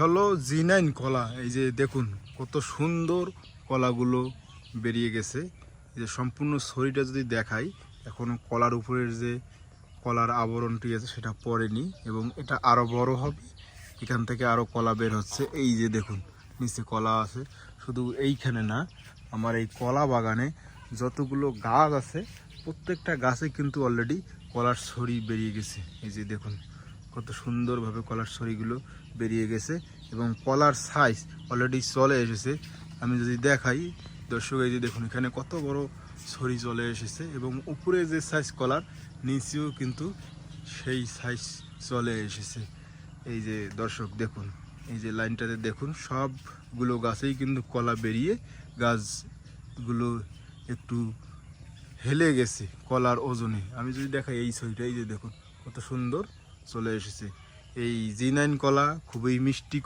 হলো G nine কলা। এই যে দেখুন, কত সুন্দর কলাগুলো বেরিয়ে গেছে। এই যে সম্পূর্ণ শরীরটা যদি দেখাই, এখনও কলার উপরের যে কলার আবরণটি আছে, সেটা পড়েনি এবং এটা আরও বড় হবে। এখান থেকে আরও কলা বের হচ্ছে। এই যে দেখুন, নিচে কলা আছে। শুধু এইখানে না, আমার এই কলা বাগানে যতগুলো গাছ আছে, প্রত্যেকটা গাছে কিন্তু অলরেডি কলার ছড়ি বেরিয়ে গেছে। এই যে দেখুন কত সুন্দরভাবে কলার ছড়িগুলো বেরিয়ে গেছে এবং কলার সাইজ অলরেডি চলে এসেছে। আমি যদি দেখাই, দর্শক, এই যে দেখুন, এখানে কত বড় ছড়ি চলে এসেছে এবং উপরে যে সাইজ কলার, নিচেও কিন্তু সেই সাইজ চলে এসেছে। এই যে দর্শক, দেখুন, এই যে লাইনটাতে দেখুন, সবগুলো গাছেই কিন্তু কলা বেরিয়ে গাছগুলো একটু হেলে গেছে কলার ওজনে। আমি যদি দেখাই এই ছবিটা এই যে দেখুন, কত সুন্দর। চলে এসেছে। এই জি নাইন কলা খুবই মিষ্টি